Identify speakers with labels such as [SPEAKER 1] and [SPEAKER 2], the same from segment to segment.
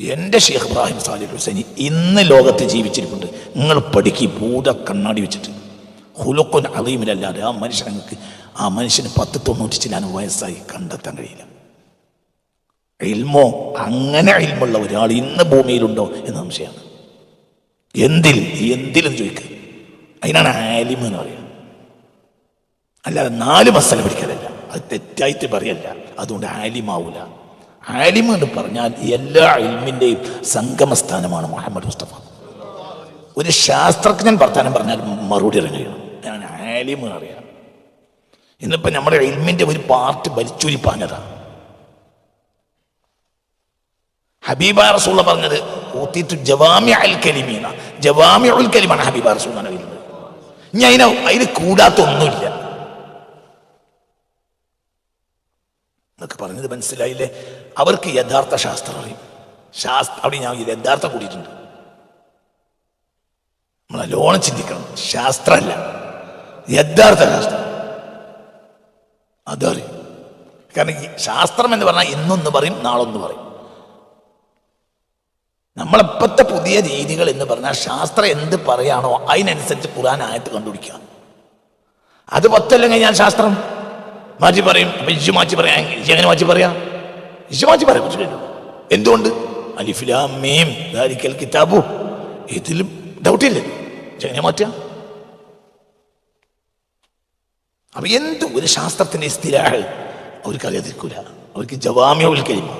[SPEAKER 1] എന്റെ ഷെയ്ഖ് ഇബ്രാഹിം സാലിഹ് ഹുസൈനി ഇന്ന് ലോകത്ത് ജീവിച്ചിരിപ്പുണ്ട്. നിങ്ങൾ പഠിക്ക് ഭൂത കണ്ണാടി വെച്ചിട്ട്. ഹുലുക്കൊൻ അളീമിലല്ലാതെ ആ മനുഷ്യൻ ആ മനുഷ്യന് പത്ത് തൊണ്ണൂറ്റി ചില വയസ്സായി കണ്ടെത്താൻ കഴിയില്ല. ഇൽമോ അങ്ങനെ ഇൽമുള്ള ഒരാൾ ഇന്ന് ഭൂമിയിലുണ്ടോ എന്ന സംശയമാണ്. എന്തിൽ? എന്തിലും ചോദിക്കുക അതിനാണ് ആലിമ എന്ന് പറയുക അല്ലാതെ നാല് മസല പഠിക്കലല്ല അത് തെറ്റായിട്ട് പറയല്ല. അതുകൊണ്ട് ആലിമാവൂല. ആലിം എന്ന് പറഞ്ഞാൽ എല്ലാ ഇൽമിന്റെയും സംഗമസ്ഥാനമാണ് മുഹമ്മദ് മുസ്തഫ. ഒരു ശാസ്ത്രജ്ഞൻ വർത്താനം പറഞ്ഞാൽ മറുപടി ഇറങ്ങുകയാണ്. ഞാൻ ആലിമ അറിയാം ഇന്നിപ്പോൾ നമ്മുടെ ഇൽമിന്റെ ഒരു പാർട്ട് വലിച്ചൂരിപ്പാഞ്ഞതാണ് ഹബീബ റസൂള്ള പറഞ്ഞത് ഊത്തിട്ട് ജവാമി അൽ കലിമീന. ജവാമി ഉൽ കലിമാണ് ഹബീബ റസൂൾ വരുന്നത് ഇനി അതിന് അതിന് കൂടാത്ത ഒന്നുമില്ല. എന്നൊക്കെ പറഞ്ഞത് മനസ്സിലായില്ലേ? അവർക്ക് യഥാർത്ഥ ശാസ്ത്രം അറിയും. ശാസ്ത്ര അവിടെ ഞാൻ യഥാർത്ഥം കൂടിയിട്ടുണ്ട്. നമ്മൾ നല്ലോണം ചിന്തിക്കണം. ശാസ്ത്രമല്ല. യഥാർത്ഥ ശാസ്ത്രം. അതറിയും. കാരണം ശാസ്ത്രം എന്ന് പറഞ്ഞാൽ ഇന്നൊന്ന് പറയും നാളൊന്ന് പറയും. നമ്മളിപ്പോഴത്തെ പുതിയ രീതികൾ എന്ന് പറഞ്ഞാൽ ശാസ്ത്രം എന്ത് പറയാണോ അതിനനുസരിച്ച് ഖുറാൻ ആയത്ത് കണ്ടുപിടിക്കുക. അത് പത്തല്ലെങ്കിൽ ഞാൻ ശാസ്ത്രം മാറ്റി പറയും. അപ്പൊ ഇജു മാറ്റി പറയാം. എങ്ങനെ മാറ്റി പറയാം? ഇജു മാറ്റി പറയാൻ കഴിഞ്ഞു. എന്തുകൊണ്ട്? അലിഫിലാമീം ദാരിക്കൽ കിതാബു. ഇതിലും ഡൗട്ടില്ല എങ്ങനെ മാറ്റുക? അപ്പൊ എന്ത് ഒരു ശാസ്ത്രത്തിന്റെ സ്ഥിരാൾ അവർക്ക് അറിയാതിരിക്കൂല അവർക്ക് ജവാമ്യവുൽ കഴിയുമോ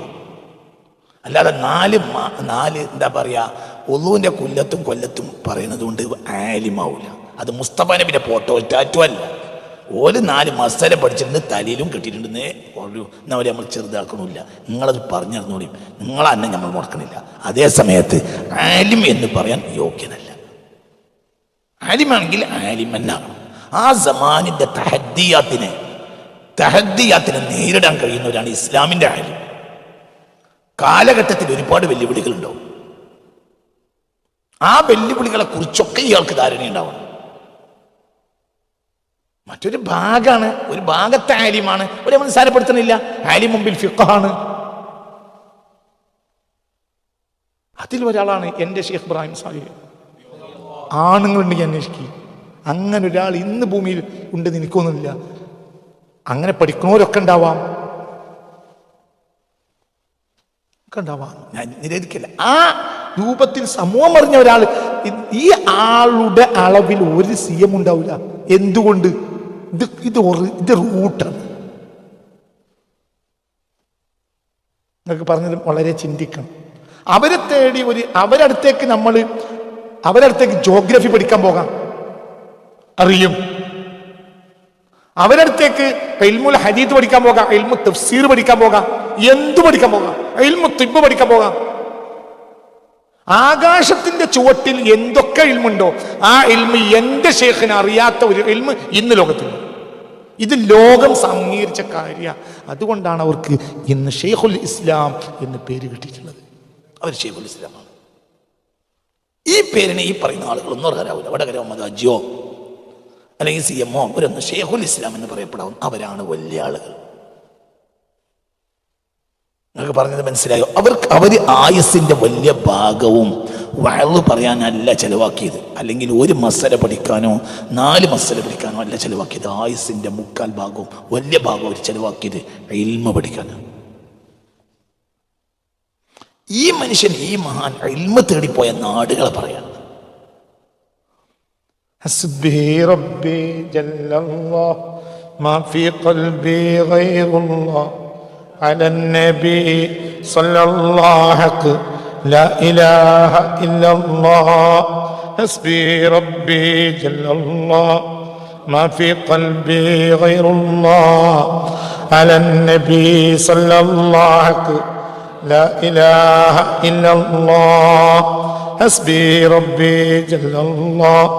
[SPEAKER 1] അല്ലാതെ നാല് നാല് എന്താ പറയാ ഒന്നുവിന്റെ കൊല്ലത്തും കൊല്ലത്തും പറയുന്നത് കൊണ്ട് ആലിമാവൂല. അത് മുസ്തഫ നബിന്റെ ഫോട്ടോ ടാറ്റു അല്ല. ഓൽ നാല് മസാല പഠിച്ചിട്ടുണ്ട് തലയിലും കെട്ടിയിട്ടുണ്ടെന്നേ ഒരു നമ്മൾ ചെറുതാക്കണില്ല. നിങ്ങളത് പറഞ്ഞിരുന്നോളിയും നിങ്ങൾ അന്നെ നമ്മൾ മുടക്കണില്ല. അതേ സമയത്ത് ആലിം എന്ന് പറയാൻ യോഗ്യനല്ല. ആലിമാണെങ്കിൽ ആലിം എന്നാകണം ആ സമാനിന്റെ തഹദ്ദിയാത്തിനെ തഹദ്ദിയാത്തിനെ നേരിടാൻ കഴിയുന്നവരാണ് ഇസ്ലാമിന്റെ ആലിം. കാലഘട്ടത്തിൽ ഒരുപാട് വെല്ലുവിളികളുണ്ടാവും. ആ വെല്ലുവിളികളെ കുറിച്ചൊക്കെ ഇയാൾക്ക് ധാരണയുണ്ടാവണം. മറ്റൊരു ഭാഗമാണ് ഒരു ഭാഗത്തെ ആലിമാണ്. ഒരു മനസ്സാരപ്പെടുത്തണില്ല ആലിം മുമ്പിൽ ഫിഖാണ്. അതിൽ ഒരാളാണ് എന്റെ ഷെയ്ഖ് ഇബ്രാഹിം സാഹിബ്. ആണുങ്ങളുണ്ടെങ്കിൽ അന്വേഷിക്കുക അങ്ങനെ ഒരാൾ ഇന്ന് ഭൂമിയിൽ ഉണ്ട് എനിക്കൊന്നുമില്ല. അങ്ങനെ പഠിക്കുന്നവരൊക്കെ ഉണ്ടാവാം. ഒക്കെ ഉണ്ടാവാം. ഞാൻ നിരോധിക്കില്ല. ആ രൂപത്തിൽ സമൂഹം അറിഞ്ഞ ഒരാൾ ഈ ആളുടെ അളവിൽ ഒരു സി എം ഉണ്ടാവില്ല. എന്തുകൊണ്ട്? ഇത് ഇത് ഇത് റൂട്ടാണ്. നിങ്ങൾക്ക് പറഞ്ഞത് വളരെ ചിന്തിക്കണം. അവരെ തേടി ഒരു അവരടുത്തേക്ക് നമ്മൾ അവരടുത്തേക്ക് ജോഗ്രഫി പഠിക്കാൻ പോകാം. അറിയും. അവരടുത്തേക്ക് എൽമുൽ ഹരീത്ത് പഠിക്കാൻ പോകാം എൽമു തഫ്സീർ പഠിക്കാൻ പോകാം എന്തു പഠിക്കാൻ പോകാം എൽമു തിബ് പഠിക്കാൻ പോകാം. ആകാശത്തിന്റെ ചുവട്ടിൽ എന്തൊക്കെ ഇൽമുണ്ടോ? ആ ഇൽമ് എന്റെ ഷേഖിന് അറിയാത്ത ഒരു ഇൽമ് ഇന്ന് ലോകത്തുണ്ട്. ഇത് ലോകം അംഗീകരിച്ച കാര്യ. അതുകൊണ്ടാണ് അവർക്ക് ഇന്ന് ഷെയ്ഖുൽ ഇസ്ലാം എന്ന് പേര് കിട്ടിയിട്ടുള്ളത്. അവർ ഷെയ്ഖുൽ ഇസ്ലാമാണ്. ഈ പേരിന് ഈ പറയുന്ന ആളുകളൊന്നും അറിയാവില്ല വടകര മുഹമ്മദ് അജിയോ അല്ലെങ്കിൽ സി എമ്മോ അവരൊന്നും ഷെയ്ഖുൽ ഇസ്ലാം എന്ന് പറയപ്പെടാവും അവരാണ് വലിയ ആളുകൾ. നിങ്ങൾക്ക് പറഞ്ഞത് മനസ്സിലായോ? അവർക്ക് അവർ ആയുസിന്റെ വലിയ ഭാഗവും വഴവ് പറയാനല്ല ചെലവാക്കിയത് അല്ലെങ്കിൽ ഒരു മസല പഠിക്കാനോ നാല് മസല പഠിക്കാനോ അല്ല ചെലവാക്കിയത് ആയുസിന്റെ മുക്കാൽ ഭാഗവും വലിയ ഭാഗവും അവർ ചെലവാക്കിയത് ഇൽമ പഠിക്കാനാണ് ഈ മനുഷ്യൻ ഈ മഹാൻ ഇൽമ തേടിപ്പോയ നാടുകളെ പറയാം
[SPEAKER 2] حسبي ربي جل الله ما في قلبي غير الله على النبي صلى الله حق لا إله إلا الله. حسبي ربي جل الله. ما في قلبي غير الله. على النبي صلى الله حق لا إله إلا الله. حسبي ربي جل الله.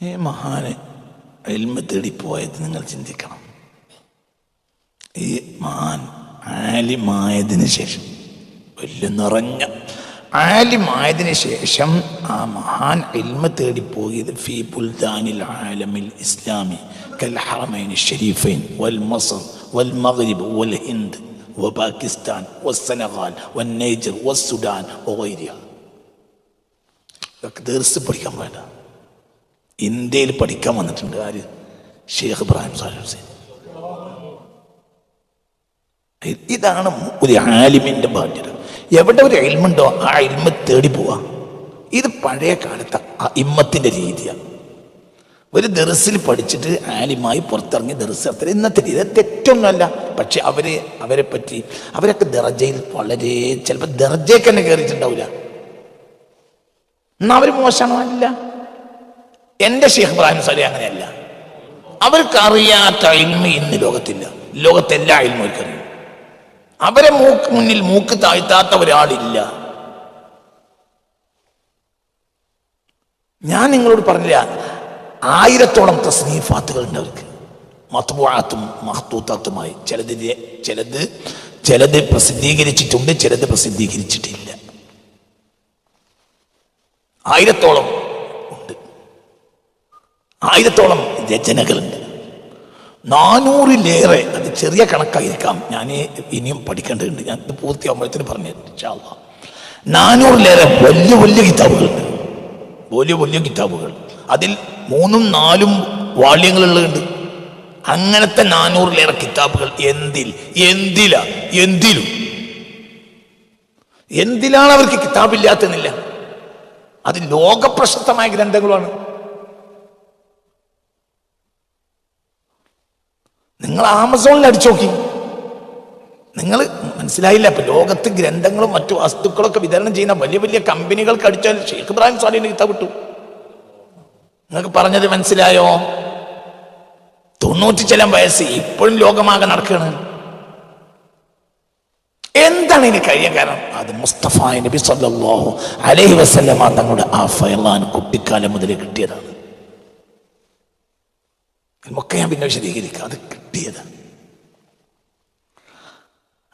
[SPEAKER 1] ഈ മഹാന് എൽമ തേടിപ്പോയത് നിങ്ങൾ ചിന്തിക്കണം ഈ മഹാൻ ആലിമായതിനു ശേഷം വലിയ നിറഞ്ഞ ആലിമായതിനു ശേഷം ആ മഹാൻ ഇൽമ തേടിപ്പോയത് ഫി ബുൽദാനിൽ ആലമിൽ ഇസ്ലാമി കൽ ഹറമൈൻ ഷരീഫൈൻ വൽ മസർ വൽ മഗ്രിബ് വൽ ഹിന്ദ് وباكستان والسنغال والنيجر والسودان وغيرها ഇതൊക്കെ ദർസ് പഠിക്കാൻ വേണ്ട ഇന്ത്യയിൽ പഠിക്കാൻ വന്നിട്ടുണ്ട് ആര്? ഷെയ്ഖ് ഇബ്രാഹിം സാഹിബ് ഹുസൈൻ. ഇതാണ് ഒരു ആലിമിന്റെ ബാധ്യത. എവിടെ ഒരു എൽമുണ്ടോ ആ എൽമ തേടി പോവാ. ഇത് പഴയ കാലത്തെ ഇമ്മത്തിന്റെ രീതിയാണ് ഒരു ദർസിൽ പഠിച്ചിട്ട് ആലിമായി പുറത്തിറങ്ങി ദർസ് അത്ര ഇന്നത്തെ രീതി. തെറ്റൊന്നുമല്ല പക്ഷെ അവരെ അവരെ പറ്റി അവരൊക്കെ ദർജയിൽ വളരെ ചിലപ്പോൾ ദർജയ്ക്ക് തന്നെ കയറിയിട്ടുണ്ടാവില്ല എന്നാ അവർ മോശമാണല്ല എന്റെ ഷെയ്ഖ് ഇബ്രാഹിം സലി അങ്ങനെയല്ല. അവർക്ക് അറിയാത്ത ഇൽമ ഇന്ന് ലോകത്തില്ല. ലോകത്തെല്ലാ ഇൽമും അവർക്കറിയും അവരെ മൂക്ക് മുന്നിൽ മൂക്ക് താഴ്ത്താത്ത ഒരാളില്ല. ഞാൻ നിങ്ങളോട് പറഞ്ഞില്ല ആയിരത്തോളം തസ്നീഫാത്തുകൾ ഉണ്ട് അവർക്ക്. മത്തുവാത്തും മഹത്തൂത്താത്തുമായി ചിലത് ചിലത് ചിലത് പ്രസിദ്ധീകരിച്ചിട്ടുണ്ട് ചിലത് പ്രസിദ്ധീകരിച്ചിട്ടില്ല. ആയിരത്തോളം ആയിരത്തോളം രചനകളുണ്ട്. നാനൂറിലേറെ അത് ചെറിയ കണക്കായിരിക്കാം. ഞാൻ ഇനിയും പഠിക്കേണ്ടതുണ്ട്. ഞാൻ ഇത് പൂർത്തിയാകുമ്പോഴത്തേന് പറഞ്ഞു. നാനൂറിലേറെ വലിയ വലിയ കിതാബുകളുണ്ട്. വലിയ വലിയ കിതാബുകൾ. അതിൽ മൂന്നും നാലും വാള്യങ്ങളുള്ളതുണ്ട്. അങ്ങനത്തെ നാനൂറിലേറെ കിതാബുകൾ എന്തിൽ എന്തില എന്തിലും. എന്തിലാണ് അവർക്ക് കിതാബില്ലാത്തതെന്നില്ല. അത് ലോകപ്രശസ്തമായ ഗ്രന്ഥങ്ങളുമാണ്. നിങ്ങൾ ആമസോണിൽ അടിച്ചു നോക്കി. നിങ്ങൾ മനസ്സിലായില്ല ഇപ്പൊ ലോകത്ത് ഗ്രന്ഥങ്ങളും മറ്റു വസ്തുക്കളൊക്കെ വിതരണം ചെയ്യുന്ന വലിയ വലിയ കമ്പനികൾക്ക് അടിച്ചാൽ ഷെയ്ഖ് ഇബ്രാഹിം സ്വാലിന് കിത്ത നിങ്ങൾക്ക് പറഞ്ഞത് മനസ്സിലായോ? തൊണ്ണൂറ്റി ചില വയസ്സ് ഇപ്പോഴും ലോകമാകെ നടക്കുകയാണ്. എന്താണ് ഇതിന് കഴിയാൻ കാരണം? അത് മുസ്തഫ നബി സല്ലല്ലാഹു അലൈഹി വസല്ലമ തങ്ങളുടെ ആ ഫയലാൻ കുട്ടിക്കാലം മുതലേ കിട്ടിയതാണ്. ഒക്കെ ഞാൻ പിന്നെ വിശദീകരിക്കാം. അത് കിട്ടിയത്.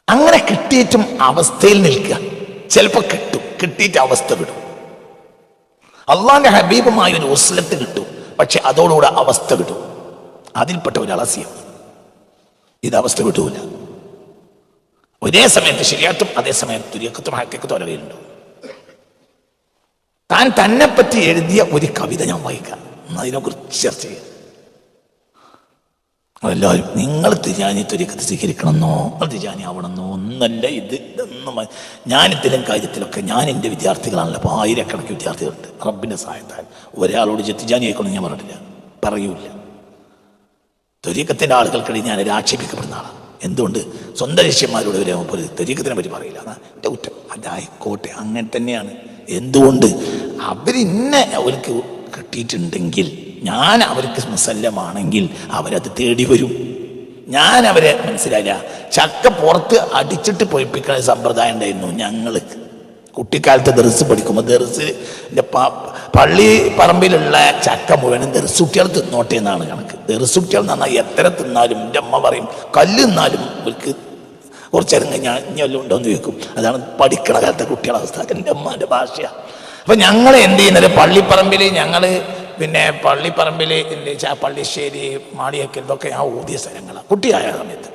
[SPEAKER 1] അങ്ങനെ കിട്ടിയിട്ടും അവസ്ഥയിൽ നിൽക്കുക. ചിലപ്പോൾ കിട്ടും. കിട്ടിയിട്ട് അവസ്ഥ വിടും. അള്ളാന്റെ ഹബീബുമായ ഒരു ഉസ്ലത്ത് കിട്ടും. പക്ഷെ അതോടുകൂടെ അവസ്ഥ വിടും. അതിൽപ്പെട്ട ഒരു അളസ്യം. ഇത് അവസ്ഥ വിടൂല. ഒരേ സമയത്ത് ശരിയാത്തും അതേ സമയത്ത് തുര്യക്കത്തും ഹക്കത്തും ഒരവയിലുണ്ട് താൻ തന്നെ പറ്റി എഴുതിയ ഒരു കവിത ഞാൻ വായിക്കാം. അതിനെക്കുറിച്ച് ചർച്ച ചെയ്യാം. എല്ലാവരും നിങ്ങൾ തിജാനി സ്വീകരിക്കണം സ്വീകരിക്കണമെന്നോ? നിങ്ങൾ തിജാനി ആവണമെന്നോ? ഒന്നല്ല ഇത് ഇതൊന്നും ഞാൻ ഇതിലും കാര്യത്തിലൊക്കെ ഞാൻ എന്റെ വിദ്യാർത്ഥികളാണല്ലോ. അപ്പോൾ ആയിരക്കണക്കിന് വിദ്യാർത്ഥികളുണ്ട്. റബ്ബിന്റെ സഹായത്താൽ. ഒരാളോട് തിജാനി ആയിക്കൊണ്ട് ഞാൻ പറഞ്ഞിട്ടില്ല. പറയൂല ത്വരീക്കത്തിന്റെ ആളുകൾക്കിടയിൽ ഞാൻ ആക്ഷേപിക്കപ്പെടുന്ന ആളാണ് എന്തുകൊണ്ട്? സ്വന്തം ശിഷ്യന്മാരോട് ഒരു ഒരു ത്വരീക്കത്തിനെ പറ്റി പറയില്ല. അതാ എന്റെ കുറ്റം. അതായിക്കോട്ടെ അങ്ങനെ തന്നെയാണ്. എന്തുകൊണ്ട്? അവരിന്നെ അവർക്ക് കിട്ടിയിട്ടുണ്ടെങ്കിൽ ഞാൻ അവർക്ക് മുസല്ലമാണെങ്കിൽ അവരത് തേടി വരും. ഞാൻ അവരെ മനസ്സിലായില്ല. ചക്ക പുറത്ത് അടിച്ചിട്ട് പൊഴിപ്പിക്കുന്ന സമ്പ്രദായം ഉണ്ടായിരുന്നു ഞങ്ങൾ കുട്ടിക്കാലത്ത് ദർസ് പഠിക്കുമ്പോൾ ദർസിന്റെ പള്ളി പറമ്പിലുള്ള ചക്ക മുഴുവനും ദർസ് കുട്ടികൾ തിന്നോട്ടെ എന്നാണ് കണക്ക്. ദർസ് കുട്ടികൾ എന്ന് എത്ര തിന്നാലും എന്റെ അമ്മ പറയും കല്ല് തിന്നാലും അവർക്ക് കുറച്ചേരം കഴിഞ്ഞാൽ ഇനി വല്ലതും ഉണ്ടോ എന്ന് ചോദിക്കും. അതാണ് പഠിക്കണ കാലത്തെ കുട്ടികളുടെ അവസ്ഥ. എന്റെ അമ്മാന്റെ ഭാഷയാണ് അപ്പം ഞങ്ങൾ എന്ത് ചെയ്യുന്നത്? പള്ളിപ്പറമ്പിൽ ഞങ്ങൾ പിന്നെ പള്ളിപ്പറമ്പിൽ പള്ളിശ്ശേരി മാളിയക്കൽ ഇതൊക്കെ ഞാൻ ഊതിയ സ്ഥലങ്ങളാണ് കുട്ടിയായ സമയത്ത്.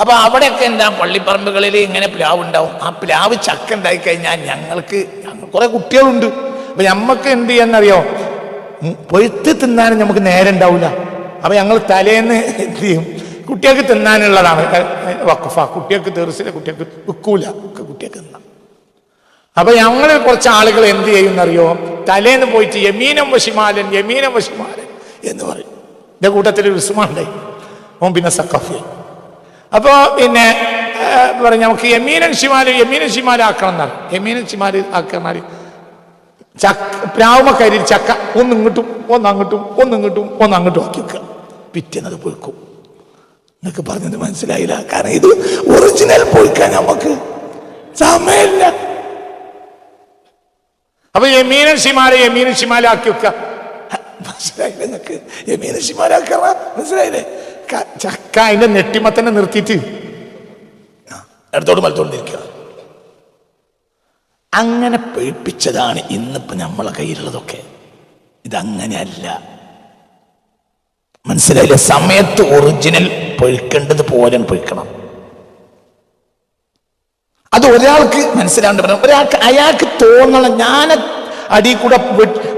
[SPEAKER 1] അപ്പൊ അവിടെയൊക്കെ എന്താ പള്ളിപ്പറമ്പുകളിൽ ഇങ്ങനെ പ്ലാവ് ഉണ്ടാവും ആ പ്ലാവ് ചക്ക ഉണ്ടായി കഴിഞ്ഞാൽ ഞങ്ങൾക്ക് കുറേ കുട്ടികളുണ്ട്. അപ്പൊ ഞമ്മക്ക് എന്ത് ചെയ്യാന്നറിയോ? പൊഴുത്ത് തിന്നാനും നമുക്ക് നേരം ഉണ്ടാവില്ല അപ്പൊ ഞങ്ങൾ തലേന്ന് എന്ത് ചെയ്യും? കുട്ടികൾക്ക് തിന്നാനുള്ളതാണ്. വക്കഫ കുട്ടികൾക്ക് തെറിസിലെ കുട്ടികൾക്ക് വിൽക്കൂല കുട്ടികൾക്ക് അപ്പൊ ഞങ്ങളിൽ കുറച്ച് ആളുകൾ എന്ത് ചെയ്യും എന്നറിയോ തലേന്ന് പോയിട്ട് യമീനം വശിമാലൻ യമീനം വശിമാലൻ എന്ന് പറയും. എന്റെ കൂട്ടത്തിൽ ഒരു ഉസ്മാണ്ടായി ഓൻ പിന്നെ സക്കഫി അപ്പോ പിന്നെ പറഞ്ഞു നമുക്ക് യമീനൻ ശിമാല യമീനൻ ശിമാല ആക്കണം എന്നാണ്. യമീനൻ ശിമാല ആക്കണാൽ ചക്ക പ്ലാവുമ കയറി ചക്ക ഒന്ന് ഇങ്ങോട്ടും ഒന്ന് അങ്ങോട്ടും ഒന്ന് ഇങ്ങോട്ടും ഒന്ന് അങ്ങോട്ടും ആക്കി വെക്കുക. പിറ്റേന്നത് പൊയ്ക്കും. നിങ്ങൾക്ക് പറഞ്ഞത് മനസ്സിലായില്ല. കാരണം ഇത് ഒറിജിനൽ പൊയ്ക്കാൻ നമുക്ക് സമയമില്ല. അപ്പൊ യമീനശിമാരെ യമീനശിമാലാക്കി വെക്കുക മനസ്സിലായില്ല നിങ്ങൾക്ക് യമീനൻ ഷിമാലാക്കറ മനസ്സിലായില്ലേ? ചക്ക അതിന്റെ നെട്ടിമത്തന്നെ നിർത്തിയിട്ട്. ഇടത്തോട് മലത്തോണ്ടിരിക്കുക
[SPEAKER 2] അങ്ങനെ പേടിപ്പിച്ചതാണ് ഇന്നിപ്പോ നമ്മളെ കയ്യിലുള്ളതൊക്കെ. ഇതങ്ങനെയല്ല. മനസ്സിലായില്ലേ? സമയത്ത് ഒറിജിനൽ പൊഴിക്കേണ്ടത് പോലെ പൊഴിക്കണം അത് ഒരാൾക്ക് മനസ്സിലാണ്ട് പറഞ്ഞു ഒരാൾക്ക് അയാൾക്ക് തോന്നണം ഞാൻ അടി കൂടെ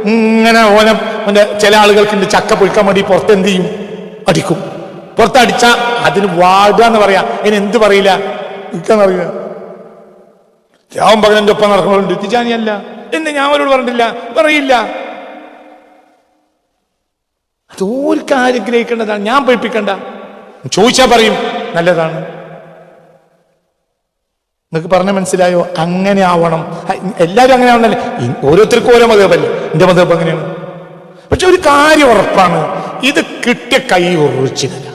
[SPEAKER 2] ഇങ്ങനെ ഓനെ മറ്റേ ചില ആളുകൾക്ക് ചക്ക പൊഴിക്കാൻ വേണ്ടി പുറത്ത് എന്ത് ചെയ്യും? അടിക്കും. പുറത്തടിച്ച അതിന് വാടുക എന്ന് പറയാ. ഇനി എന്ത് പറയില്ല? ഇരിക്കാന്ന് അറിയില്ല രാവും പകലിന്റെ ഒപ്പം നടക്കുന്നുണ്ട് തിജാനിയല്ല. എന്ന് ഞാൻ അവരോട് പറഞ്ഞിട്ടില്ല. പറയില്ല. അത് കാര്യം ആഗ്രഹിക്കേണ്ടതാണ് ഞാൻ പഠിപ്പിക്കണ്ട. ചോദിച്ചാൽ പറയും. നല്ലതാണ്. നിങ്ങൾക്ക് പറഞ്ഞ മനസ്സിലായോ? അങ്ങനെ ആവണം. എല്ലാവരും അങ്ങനെ ആവണല്ലേ? ഓരോരുത്തർക്കും ഓരോ മതപ്പല്ലേ എന്റെ മതപ്പ് അങ്ങനെയാണ് പക്ഷെ ഒരു കാര്യം ഉറപ്പാണ്. ഇത് കിട്ടിയ കൈ ഒറിജിനല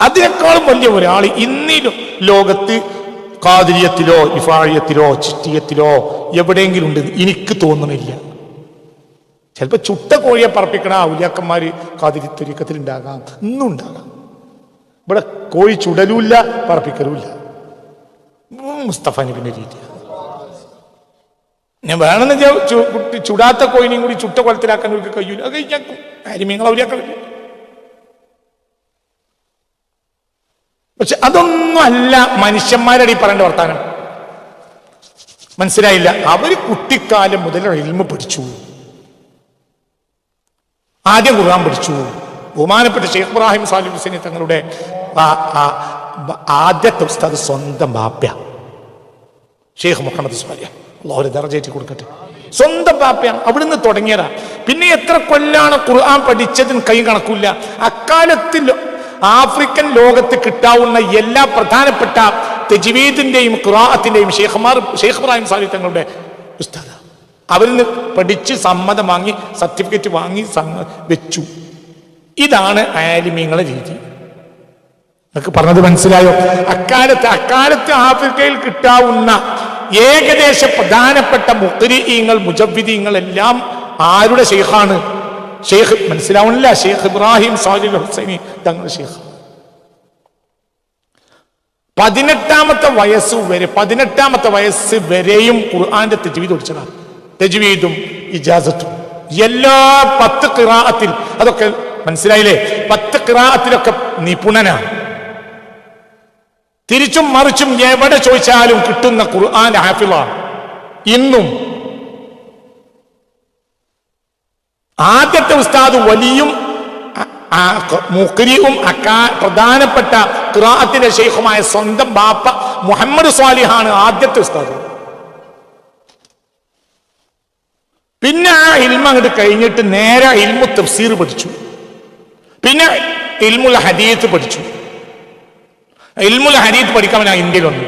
[SPEAKER 2] അതിനേക്കാളും വലിയ ഒരാൾ ഇന്നിലും ലോകത്ത് കാതിരിയത്തിലോ ഇഫാഴിയത്തിലോ ചിറ്റിയത്തിലോ എവിടെയെങ്കിലും ഉണ്ട് എനിക്ക് തോന്നണില്ല. ചിലപ്പോ ചുട്ട കോഴിയെ പറപ്പിക്കണ ഔലിയാക്കന്മാര് കാതിരി ഉണ്ടാകാം ഇന്നും ഉണ്ടാകാം ഇവിടെ കോഴി ചുടലുമില്ല പറപ്പിക്കലുമില്ല. മുസ്തഫ നബിന്റെ രീതി. ഞാൻ വേണമെന്ന് കുട്ടി ചുടാത്ത കോയിനെയും കൂടി ചുട്ട കൊലത്തിലാക്കാൻ ഒരു കഴിയൂല. അത് കഴിഞ്ഞാൽ അരിമീങ്ങൾ ഔലിയാക്കൾ പക്ഷെ അതൊന്നും അല്ല മനുഷ്യന്മാരടി പറയേണ്ട വർത്താനം. മനസ്സിലായില്ല. അവർ കുട്ടിക്കാലം മുതൽ എൽമ പഠിച്ചു. ആദ്യം ഖുർആൻ പഠിച്ചു. ബഹുമാനപ്പെട്ട ഷെയ്ഖ് ഇബ്രാഹിം സാലിം ഹുസൈനി തങ്ങളുടെ ആദ്യത്തെ ഉസ്താദ് സ്വന്തം ബാപ്യ. ഷെയ്ഖ് മുഹമ്മദ് സ്വാലിയ അള്ളാഹുരെ ദർജയേറ്റി കൊടുക്കട്ടെ. സ്വന്തം ബാപ്പയാണ് അവിടുന്ന് തുടങ്ങിയതാ. പിന്നെ എത്ര കൊല്ലാണ് ഖുർആൻ പഠിച്ചതിന് കൈ കണക്കില്ല. അക്കാലത്തിൽ ആഫ്രിക്കൻ ലോകത്ത് കിട്ടാവുന്ന എല്ലാ പ്രധാനപ്പെട്ട തെജ്വീദിന്റെയും ഖുറാഅത്തിന്റെയും ഷെയ്ഖ്മാർ ഷെയ്ഖ് ഇബ്രാഹിം സാലി തങ്ങളുടെ ഉസ്താദ. അവരിൽ നിന്ന് പഠിച്ച് സമ്മതം വാങ്ങി സർട്ടിഫിക്കറ്റ് വാങ്ങി വെച്ചു. ഇതാണ് ആലിമീങ്ങളെ രീതി. നിങ്ങൾക്ക് പറഞ്ഞത് മനസ്സിലായോ? അക്കാലത്ത് അക്കാലത്ത് ആഫ്രിക്കയിൽ കിട്ടാവുന്ന ഏകദേശ പ്രധാനപ്പെട്ട മുക്രിങ്ങൾ മുജവിദീങ്ങൾ എല്ലാം ആരുടെ ഷെയ്ഖാണ് ഷെയ്ഖ് മനസ്സിലാവണില്ല ഷെയ്ഖ് ഇബ്രാഹിം സാലിൽ ഹുസൈനി തങ്ങളുടെ ഷെയ്ഖ് പതിനെട്ടാമത്തെ വയസ്സ് വരെ പതിനെട്ടാമത്തെ വയസ്സ് വരെയും ഖുർആന്റെ തെജ്വീദ് ഒടിച്ചതാണ് തെജ്വീദും ഇജാസത്തും. എല്ലാ പത്ത് കിറാത്തിൽ അതൊക്കെ മനസ്സിലായില്ലേ? പത്ത് കിറാത്തിലൊക്കെ നിപുണനാണ്. തിരിച്ചും മറിച്ചും എവിടെ ചോദിച്ചാലും കിട്ടുന്ന ഖുർആൻ ഹാഫിളാണ്. ഇന്നും ആദ്യത്തെ ഉസ്താദ് വലിയും മുഖരിയും പ്രധാനപ്പെട്ട ഖുറാത്തിന്റെ ഷെയ്ഖുമായ സ്വന്തം ബാപ്പ മുഹമ്മദ് സ്വാലിഹാണ് ആദ്യത്തെ ഉസ്താദ്. പിന്നെ ആ ഇൽമ അങ്ങോട്ട് കഴിഞ്ഞിട്ട് നേരെ ഇൽമു തഫ്സീർ പഠിച്ചു. പിന്നെ ഇൽമുൽ ഹദീത്ത് പഠിച്ചു. ഇൽമുൽ ഹരീത്ത് പഠിക്കാൻ ഞാൻ ഇന്ത്യയിൽ വന്നു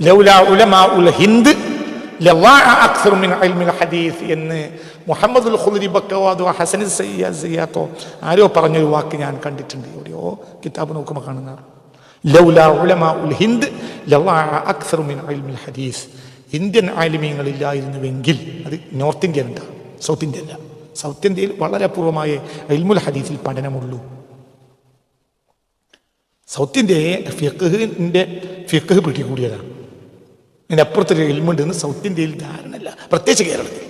[SPEAKER 2] ലൗല ഉലമാ ഉൽ ഹിന്ദ് ഹദീസ് എന്ന് ബക്കവാദോ ഹസൻ സയ്യാത്തോ ആരോ പറഞ്ഞൊരു വാക്ക് ഞാൻ കണ്ടിട്ടുണ്ട്. എവിടെയോ കിതാബ് നോക്കുമ്പോൾ കാണുന്ന ലൗല ഉലമാ ഉൽ ഹിന്ദ് ഹദീസ്. ഇന്ത്യൻ ആലിമീങ്ങളില്ലായിരുന്നുവെങ്കിൽ അത് നോർത്ത് ഇന്ത്യൻ ഉണ്ടാകും സൗത്ത് ഇന്ത്യ അല്ല. സൗത്ത് ഇന്ത്യയിൽ വളരെ അപൂർവമായ ഇൽമുൽ ഹദീസിൽ പഠനമുള്ളൂ. സൗത്ത് ഇന്ത്യയെ ഫിഖ് പിടികൂടിയതാണ്. ഇതിന്റെ അപ്പുറത്തൊരു എൽമുണ്ടെന്ന് സൗത്ത് ഇന്ത്യയിൽ ധാരണയില്ല. പ്രത്യേകിച്ച് കേരളത്തിൽ.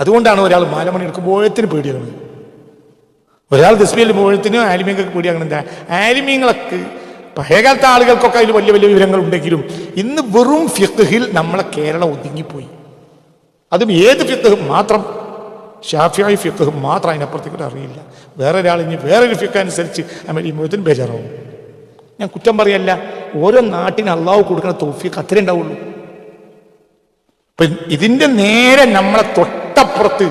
[SPEAKER 2] അതുകൊണ്ടാണ് ഒരാൾ മാലമണി എടുക്കുമ്പോഴത്തിന് പേടിയാണ്. ഒരാൾ ദസ്ബിയിൽ പോകുമ്പോഴത്തിനും ആലിമീങ്ങൾക്ക് പേടിയാണ്. എന്താ? ആലിമീങ്ങളൊക്കെ പഴയകാലത്തെ ആളുകൾക്കൊക്കെ അതിൽ വലിയ വലിയ വിവരങ്ങൾ ഉണ്ടെങ്കിലും ഇന്ന് വെറും ഫിഖിൽ നമ്മളെ കേരളം ഒതുങ്ങിപ്പോയി. അതും ഏത് ഫിക്കഹും മാത്രം. ഷാഫിയായി ഫിക്കഹും മാത്രം അതിനപ്പുറത്തേക്കൂടെ അറിയില്ല വേറെ ഒരാൾ ഇനി വേറൊരു ഫിക്ക അനുസരിച്ച് ഈ മുഖത്തിന് ബേജാറാവും. ഞാൻ കുറ്റം പറയല്ല ഓരോ നാട്ടിന് അള്ളാഹു കൊടുക്കുന്ന തോഫിക്ക് അത്രേ ഉണ്ടാവുള്ളൂ. അപ്പൊ ഇതിന്റെ നേരെ നമ്മളെ തൊട്ടപ്പുറത്ത്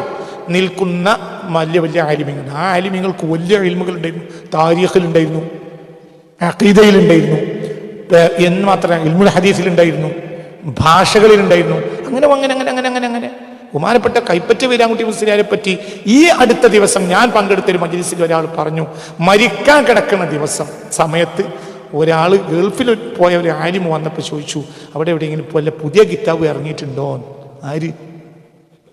[SPEAKER 2] നിൽക്കുന്ന വലിയ വലിയ ആലിമ്യങ്ങൾ ആ ആലിമ്യങ്ങൾക്ക് വലിയ അഴിമകൾ ഉണ്ടായിരുന്നു താരീഖിലുണ്ടായിരുന്നു. അഖീദയിലുണ്ടായിരുന്നു. എന്ന് മാത്രമല്ല ഇൽമുൽ ഹദീസിലുണ്ടായിരുന്നു. ഭാഷകളിലുണ്ടായിരുന്നു. അങ്ങനെ അങ്ങനെ അങ്ങനെ അങ്ങനെ അങ്ങനെ അങ്ങനെ. ബഹുമാനപ്പെട്ട കൈപ്പറ്റ വീരാൻകുട്ടി മുസ്ലിയാരെ പറ്റി ഈ അടുത്ത ദിവസം ഞാൻ പങ്കെടുത്ത ഒരു മജ്ലിസിൽ ഒരാൾ പറഞ്ഞു മരിക്കാൻ കിടക്കുന്ന ദിവസം സമയത്ത് ഒരാൾ ഗൾഫിൽ പോയ ഒരു ആലിമ വന്നപ്പോൾ ചോദിച്ചു അവിടെ എവിടെയെങ്കിലും വല്ല പുതിയ കിതാബ് ഇറങ്ങിയിട്ടുണ്ടോ? ആര്?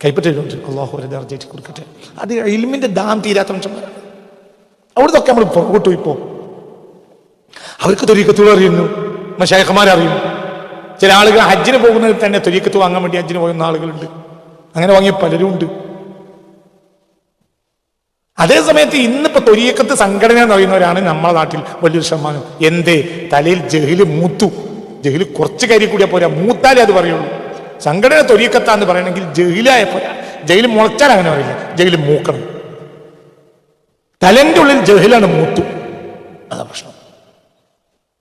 [SPEAKER 2] കൈപ്പറ്റുണ്ട് അള്ളാഹു ഒരു കൊടുക്കട്ടെ. അത് ഇൽമിന്റെ ദാം തീരാത്ത മനുഷ്യന്മാരാണ് അവിടുന്നൊക്കെ നമ്മൾ പുറകോട്ടു ഇപ്പോൾ അവർക്ക് തൊരീക്കത്തുകൾ അറിയുന്നു മഷായഖമാരറിയും ചില ആളുകൾ ഹജ്ജിന് പോകുന്നതിൽ തന്നെ തുരിക്കത്ത് വാങ്ങാൻ വേണ്ടി ഹജ്ജിന് പോകുന്ന ആളുകളുണ്ട്. അങ്ങനെ വാങ്ങിയ പലരും ഉണ്ട്. അതേസമയത്ത് ഇന്നിപ്പോ തൊരിയക്കത്ത് സംഘടന എന്ന് പറയുന്നവരാണ് നമ്മളെ നാട്ടിൽ വലിയൊരു ശതമാനം. എന്തേ? തലയിൽ ജഹിൽ മൂത്തു. ജഹിൽ കുറച്ച് കയറി കൂടിയാൽ പോരാ. മൂത്താലേ അത് പറയുള്ളൂ. സംഘടന തൊരിയക്കത്താന്ന് പറയണമെങ്കിൽ ജഹിലായ പോരാ. ജയിൽ മുളച്ചാൽ അങ്ങനെ പറയില്ല. ജയിൽ മൂക്കണം. തലന്റെ ഉള്ളിൽ ജഹിലാണ് മൂത്തു. അതാ പ്രശ്നം.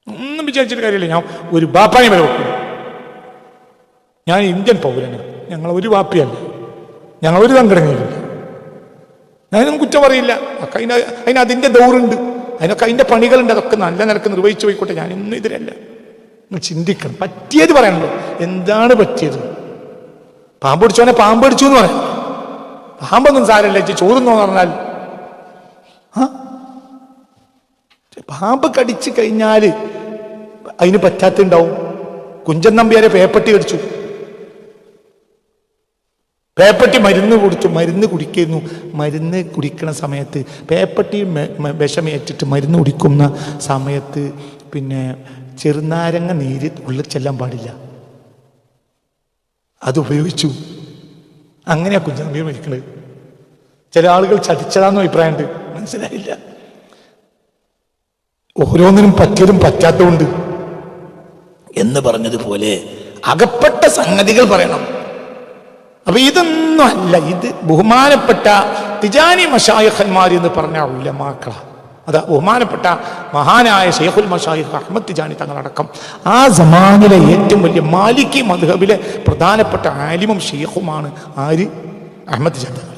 [SPEAKER 2] ഒന്നും വിചാരിച്ചിട്ട് കാര്യമില്ല. ഞാൻ ഒരു ബാപ്പാനെ വരെ വെക്കും ഞാൻ ഇന്ത്യൻ പൗരനാണ്. ഞങ്ങൾ ഒരു വാപ്പിയല്ല. ഞങ്ങൾ ഒരു സംഘടനയിലില്ല ഞാനൊന്നും കുറ്റം പറയില്ല. അതിന് അതിന് അതിന്റെ ദൗറുണ്ട്. അതിനൊക്കെ അതിന്റെ പണികളുണ്ട്. അതൊക്കെ നല്ല നിലയ്ക്ക് നിർവഹിച്ചു പോയിക്കോട്ടെ. ഞാനൊന്നും ഇതിലല്ല. നിങ്ങൾ ചിന്തിക്കണം. പറ്റിയത് പറയണല്ലോ എന്താണ് പറ്റിയത്? പാമ്പ് പിടിച്ചോനെ പാമ്പ് പിടിച്ചു എന്ന് പറയാം. പാമ്പൊന്നും സാരമില്ല. ചോറുന്നോ എന്ന് പറഞ്ഞാൽ? പാമ്പ് കടിച്ചു കഴിഞ്ഞാൽ അതിന് പറ്റാത്തുണ്ടാവും കുഞ്ചൻ നമ്പ്യാരെ പേപ്പട്ടി കടിച്ചു. പേപ്പട്ടി മരുന്ന് കൊടുത്തു മരുന്ന് കുടിക്കുന്നു. മരുന്ന് കുടിക്കുന്ന സമയത്ത് പേപ്പട്ടി വിഷമേറ്റിട്ട് മരുന്ന് കുടിക്കുന്ന സമയത്ത് പിന്നെ ചെറുനാരങ്ങ നീര് ഉള്ളിൽ ചെല്ലാൻ പാടില്ല. അത് ഉപയോഗിച്ചു. അങ്ങനെയാ കുഞ്ഞാമ്പി മരിക്കണത്. ചില ആളുകൾ ചതിച്ചതാന്ന് അഭിപ്രായമുണ്ട്. മനസ്സിലായില്ല. ഓരോന്നിനും പറ്റിയതും പറ്റാത്തതുണ്ട്
[SPEAKER 1] എന്ന് പറഞ്ഞതുപോലെ അകപ്പെട്ട സംഗതികൾ പറയണം.
[SPEAKER 2] അപ്പൊ ഇതൊന്നും അല്ല. ഇത് ബഹുമാനപ്പെട്ട തിജാനി മഷായഖന്മാർ എന്ന് പറഞ്ഞ ഉലമാക്കള. അത് ബഹുമാനപ്പെട്ട മഹാനായ ഷെയ്ഖുൽ മഷായിഖ് അഹമ്മദ് തിജാനി തങ്ങളടക്കം ആ സമാനിലെ ഏറ്റവും വലിയ മാലിക്കി മധുഹബിലെ പ്രധാനപ്പെട്ട ആലിമും ഷെയ്ഖുമാണ് ആര്? അഹമ്മദ് തിജാനി തങ്ങൾ.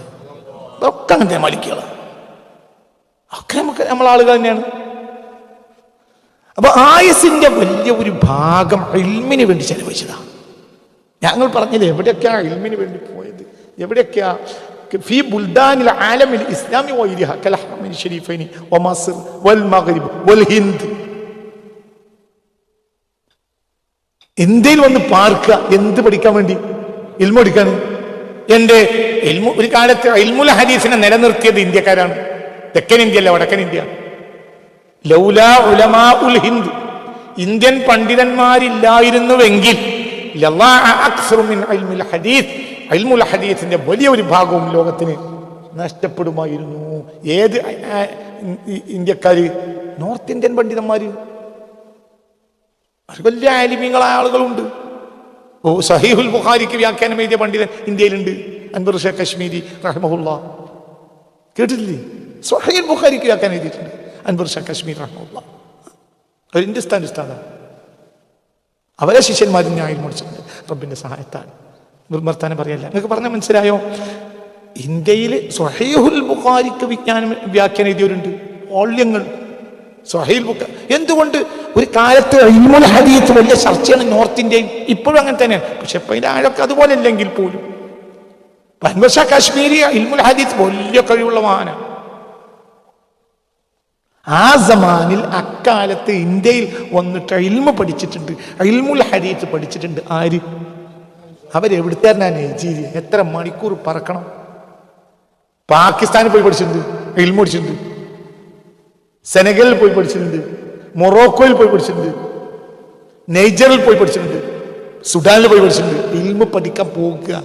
[SPEAKER 1] അതൊക്കെ അങ്ങനത്തെ മാലിക്കുകളാണ്
[SPEAKER 2] ഒക്കെ നമുക്ക് നമ്മളെ ആളുകൾ തന്നെയാണ്. അപ്പൊ ആയസിന്റെ വലിയ ഒരു ഭാഗം ഇൽമിന് വേണ്ടി ചെലവഴിച്ചതാണ് ഞങ്ങൾ പറഞ്ഞില്ലേ എവിടെയൊക്കെയാ ഇൽമിന് വേണ്ടി പോയത്? എവിടെയൊക്കെയാ? ഫി ബുൽദാനിൽ ആലമിൽ ഇസ്ലാമി വൈരിഹ കലഹമിൻ ഷരീഫൈനി ഒമാസിർ വൽ മഗ്രിബ് വൽ ഹിന്ദ്. ഇന്ത്യയിൽ വന്ന് പാർക്കുക? എന്ത് പഠിക്കാൻ വേണ്ടി? ഇൽമ പഠിക്കാൻ. എന്റെ ഇൽമു ഒരു കാലത്ത് ഇൽമുൽ ഹദീസിനെ നിലനിർത്തിയത് ഇന്ത്യക്കാരാണ്. തെക്കൻ ഇന്ത്യ അല്ല വടക്കൻ ഇന്ത്യ. ലൗലാ ഉലമാ ഉൽ ഹിന്ദ്. ഇന്ത്യൻ പണ്ഡിതന്മാരില്ലായിരുന്നുവെങ്കിൽ ലളാഅ അക്സറു മിൻ ഇൽമുൽ ഹദീസ്. ഇൽമുൽ ഹദീസിന്റെ വലിയ ഒരു ഭാഗവും ലോകത്തിന് നഷ്ടപ്പെടുമായിരുന്നു. ഏത് ഇന്ത്യക്കാര്? നോർത്ത് ഇന്ത്യൻ പണ്ഡിതന്മാര്. വലിയ ആലിമ്യങ്ങളായ ആളുകളുണ്ട്. ഓ സഹീഹുൽ ബുഖാരിക്ക് വ്യാഖ്യാനം എഴുതിയ പണ്ഡിതൻ ഇന്ത്യയിലുണ്ട്. അൻവർ ഷേ കശ്മീരി റഹ്മഹുല്ല. കേട്ടിട്ടില്ലേ? സഹീൽ ബുഖാരിക്ക് വ്യാഖ്യാനം എഴുതിയിട്ടുണ്ട് അൻവർ ഷാ കശ്മീർ റഹ്മുള്ള ഒരു ഹിന്ദുസ്ഥാൻ അവരെ ശിഷ്യന്മാരും ന്യായം മുടിച്ചിട്ടുണ്ട്. റബ്ബിന്റെ സഹായത്താൽ. നിർമ്മർത്താനം പറയല്ല. നിങ്ങൾക്ക് പറഞ്ഞാൽ മനസ്സിലായോ? ഇന്ത്യയിൽ സ്വഹീഹുൽ ബുഖാരിക്ക് വിജ്ഞാനം വ്യാഖ്യാനം എഴുതിയവരുണ്ട്. ഓള്യങ്ങൾ. സ്വഹീൽ ബുഖ എന്തുകൊണ്ട്? ഒരു കാലത്ത് ഇൽമുൽ ഹദീത്ത് വലിയ ചർച്ചയാണ് നോർത്ത് ഇന്ത്യയിൽ ഇപ്പോഴും അങ്ങനെ തന്നെയാണ്. പക്ഷെ ഇപ്പൊ അതിന്റെ ആഴൊക്കെ അതുപോലെ ഇല്ലെങ്കിൽ പോലും. വൻവശ കാശ്മീരി ഇൽമുൽ ഹദീത്ത് വലിയ കഴിവുള്ള വാഹനം ആ സമാനിൽ അക്കാലത്ത് ഇന്ത്യയിൽ വന്നിട്ട് ഇൽമ പഠിച്ചിട്ടുണ്ട് ഇൽമുൽ ഹരീത്ത് പഠിച്ചിട്ടുണ്ട്. ആര്? അവരെവിടുത്തെ നൈജീരിയ എത്ര മണിക്കൂർ പറക്കണം? പാകിസ്ഥാനിൽ പോയി പഠിച്ചിട്ടുണ്ട് ഇൽമ പഠിച്ചിട്ടുണ്ട്. സെനഗലിൽ പോയി പഠിച്ചിട്ടുണ്ട് മൊറോക്കോയിൽ പോയി പഠിച്ചിട്ടുണ്ട്. നൈജറിൽ പോയി പഠിച്ചിട്ടുണ്ട് സുഡാനിൽ പോയി പഠിച്ചിട്ടുണ്ട്. ഇൽമ പഠിക്കാൻ പോകുക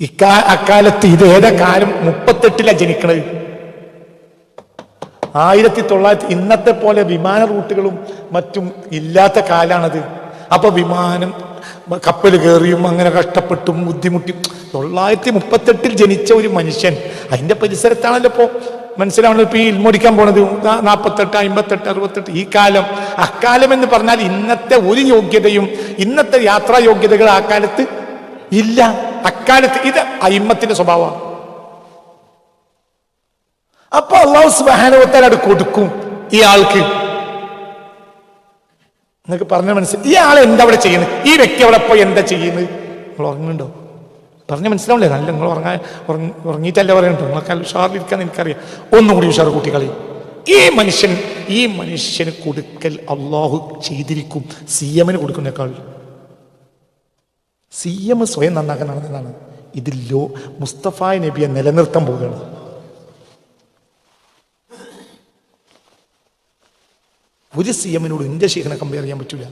[SPEAKER 2] ഇക്കാ അക്കാലത്ത് ഇത് ഏതാ കാലം? മുപ്പത്തെട്ടിലാണ് ജനിക്കണത്. ആയിരത്തി തൊള്ളായിരത്തി ഇന്നത്തെ പോലെ വിമാന റൂട്ടുകളും മറ്റും ഇല്ലാത്ത കാലാണത്. അപ്പൊ വിമാനം കപ്പൽ കയറിയും അങ്ങനെ കഷ്ടപ്പെട്ടും ബുദ്ധിമുട്ടിയും തൊള്ളായിരത്തി മുപ്പത്തെട്ടിൽ ജനിച്ച ഒരു മനുഷ്യൻ. അതിന്റെ പരിസരത്താണല്ലോ ഇപ്പോ മനസ്സിലാവണല്ലോ ഇപ്പൊ ഈ ഇൽമോടിക്കാൻ പോണത്. നാൽപ്പത്തെട്ട് അമ്പത്തെട്ട് അറുപത്തെട്ട്. ഈ കാലം. അക്കാലം എന്ന് പറഞ്ഞാൽ ഇന്നത്തെ ഒരു യോഗ്യതയും ഇന്നത്തെ യാത്രാ യോഗ്യതകൾ ആ കാലത്ത് ഇല്ല. അക്കാലത്ത് ഇത് അയിമത്തിന്റെ സ്വഭാവമാണ്. അപ്പൊ അള്ളാഹു സുബാനുവത്താൽ കൊടുക്കും. ഈ ആൾക്ക് എന്നൊക്കെ പറഞ്ഞ മനസ്സിലായി ഈ ആൾ എന്താ അവിടെ ചെയ്യുന്നത് ഈ വ്യക്തി അവിടെ പോയി എന്താ ചെയ്യുന്നത് നിങ്ങൾ ഉറങ്ങുന്നുണ്ടോ? പറഞ്ഞ മനസ്സിലാവില്ലേ? നല്ല നിങ്ങൾ ഉറങ്ങാൻ ഉറങ്ങിയിട്ടല്ലേ ഉറങ്ങിയിട്ടല്ല പറയുന്നുണ്ടോ നിങ്ങൾക്ക് ഉഷാറിലിരിക്കാൻ എനിക്കറിയാം. ഒന്നും കൂടി ഉഷാർ കൂട്ടിക്കളി ഈ മനുഷ്യൻ ഈ മനുഷ്യന് കൊടുക്കൽ അള്ളാഹു ചെയ്തിരിക്കും. സി എമ്മിന് കൊടുക്കുന്നേക്കാൾ. സി എം സ്വയം നന്നാക്കാൻ നടന്നതാണ്. ഇതിൽ ലോ മുസ്തഫ നബിയെ നിലനിർത്താൻ പോവുകയാണ്. ഒരു സി എമ്മിനോട് എന്റെ ഷെയ്ഖിനെ കമ്പയർ ചെയ്യാൻ പറ്റില്ല